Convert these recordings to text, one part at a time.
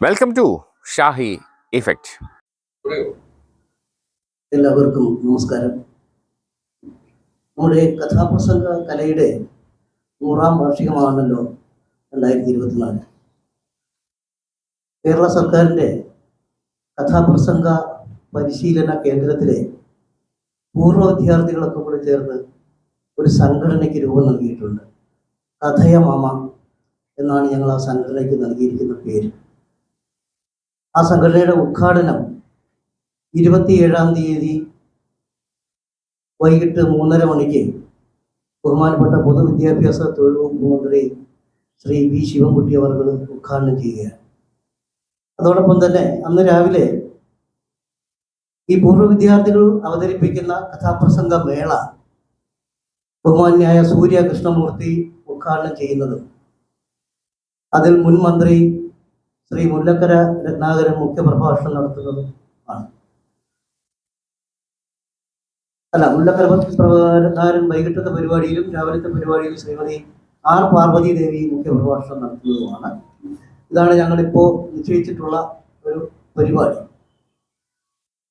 Welcome to Shahi effect എല്ലാവർക്കും നമസ്കാരം. നമ്മുടെ കഥാപ്രസംഗ കലയുടെ നൂറാം വാർഷികമാണല്ലോ രണ്ടായിരത്തി ഇരുപത്തിനാല് കേരള സർക്കാരിന്റെ കഥാപ്രസംഗ പരിശീലന കേന്ദ്രത്തിലെ പൂർവ വിദ്യാർത്ഥികളൊക്കെ കൂടെ ചേർന്ന് ഒരു സംഘടനയ്ക്ക് രൂപം നൽകിയിട്ടുണ്ട്. കഥയ മാമ എന്നാണ് ഞങ്ങൾ ആ സംഘടനയ്ക്ക് നൽകിയിരിക്കുന്ന പേര്. ആ സംഘടനയുടെ ഉദ്ഘാടനം ഇരുപത്തിയേഴാം തീയതി വൈകിട്ട് മൂന്നര മണിക്ക് ബഹുമാനപ്പെട്ട പൊതുവിദ്യാഭ്യാസ തൊഴിൽ വകുപ്പ് മന്ത്രി ശ്രീ വി ശിവൻകുട്ടി അവർ ഉദ്ഘാടനം ചെയ്യുകയാണ്. അതോടൊപ്പം തന്നെ അന്ന് രാവിലെ ഈ പൂർവ വിദ്യാർത്ഥികൾ അവതരിപ്പിക്കുന്ന കഥാപ്രസംഗ മേള ബഹുമാന്യായ സൂര്യ കൃഷ്ണമൂർത്തി ഉദ്ഘാടനം ചെയ്യുന്നതും അതിൽ മുൻ മന്ത്രി ശ്രീ മുല്ലക്കര രത്നാകരൻ മുഖ്യപ്രഭാഷണം പ്രഭാഷണം ആണ്. അല്ല മുല്ലക്കര രത്നാകരൻ വൈകിട്ടത്തെ പരിപാടിയിലും രാവിലത്തെ പരിപാടിയിലും ശ്രീമതി ആർ പാർവതി ദേവി മുഖ്യപ്രഭാഷണം നടത്തുന്നതുമാണ്. ഇതാണ് ഞങ്ങളിപ്പോൾ നിശ്ചയിച്ചിട്ടുള്ള ഒരു പരിപാടി.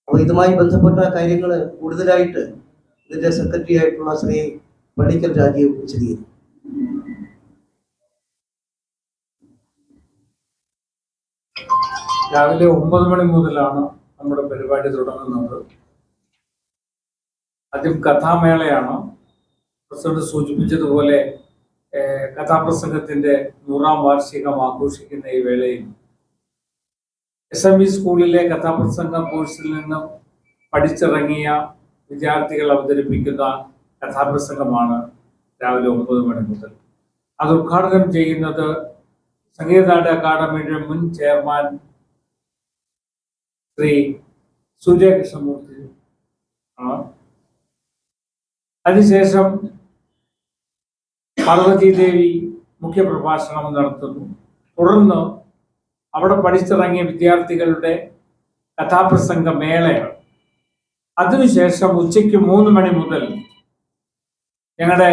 അപ്പോൾ ഇതുമായി ബന്ധപ്പെട്ട കാര്യങ്ങൾ കൂടുതലായിട്ട് ഇതിന്റെ സെക്രട്ടറി ആയിട്ടുള്ള ശ്രീ പള്ളിക്കൽ രാജീവ് വിശദീകരിക്കും. രാവിലെ ഒമ്പത് മണി മുതലാണ് നമ്മുടെ പരിപാടി തുടങ്ങുന്നത്. ആദ്യം കഥാമേളയാണ് പ്രസിഡന്റ് സൂചിപ്പിച്ചതുപോലെ കഥാപ്രസംഗത്തിന്റെ നൂറാം വാർഷികം ആഘോഷിക്കുന്ന ഈ വേളയിൽ. എസ് എം ഇ സ്കൂളിലെ കഥാപ്രസംഗ കോഴ്സിൽ നിന്നും പഠിച്ചിറങ്ങിയ വിദ്യാർത്ഥികൾ അവതരിപ്പിക്കുന്ന കഥാപ്രസംഗമാണ് രാവിലെ ഒമ്പത് മണി മുതൽ. അത് ഉദ്ഘാടനം ചെയ്യുന്നത് സംഗീതാട് അക്കാദമിയുടെ മുൻ ചെയർമാൻ ശ്രീ സൂര്യകൃഷ്ണമൂർത്തി ആണ് അതിനുശേഷം പാർവതി ദേവി മുഖ്യപ്രഭാഷണം നടത്തുന്നു. തുടർന്ന് അവിടെ പഠിച്ചിറങ്ങിയ വിദ്യാർത്ഥികളുടെ കഥാപ്രസംഗ മേളയാണ് അതിനുശേഷം ഉച്ചയ്ക്ക് മൂന്ന് മണി മുതൽ ഞങ്ങളുടെ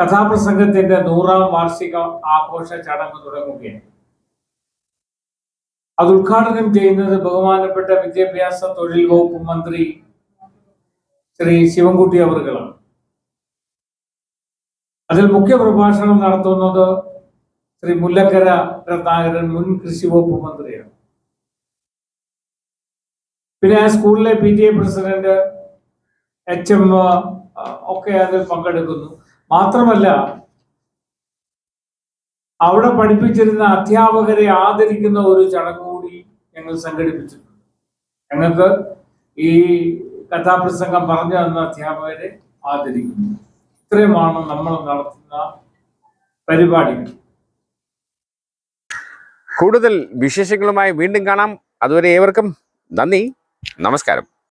കഥാപ്രസംഗത്തിന്റെ നൂറാം വാർഷിക ആഘോഷ ചടങ്ങ് തുടങ്ങുകയാണ്. അത് ഉദ്ഘാടനം ചെയ്യുന്നത് ബഹുമാനപ്പെട്ട വിദ്യാഭ്യാസ തൊഴിൽ വകുപ്പ് മന്ത്രി ശ്രീ ശിവൻകുട്ടി അവർകളാണ് അതിൽ മുഖ്യ പ്രഭാഷണം നടത്തുന്നത് ശ്രീ മുല്ലക്കര രത്നാകരൻ മുൻ കൃഷി വകുപ്പ് മന്ത്രിയാണ്. പിന്നെ ആ സ്കൂളിലെ P T A president H M ഒക്കെ അതിൽ പങ്കെടുക്കുന്നു. മാത്രമല്ല അവിടെ പഠിപ്പിച്ചിരുന്ന അധ്യാപകരെ ആദരിക്കുന്ന ഒരു ചടങ്ങ് കൂടി ഞങ്ങൾ സംഘടിപ്പിച്ചിട്ടുണ്ട്. ഞങ്ങൾക്ക് ഈ കഥാപ്രസംഗം പറഞ്ഞു തന്ന അധ്യാപകരെ ആദരിക്കുന്നു. ഇത്രയുമാണ് നമ്മൾ നടത്തുന്ന പരിപാടികൾ. കൂടുതൽ വിശേഷങ്ങളുമായി വീണ്ടും കാണാം. അതുവരെ ഏവർക്കും നന്ദി. നമസ്കാരം.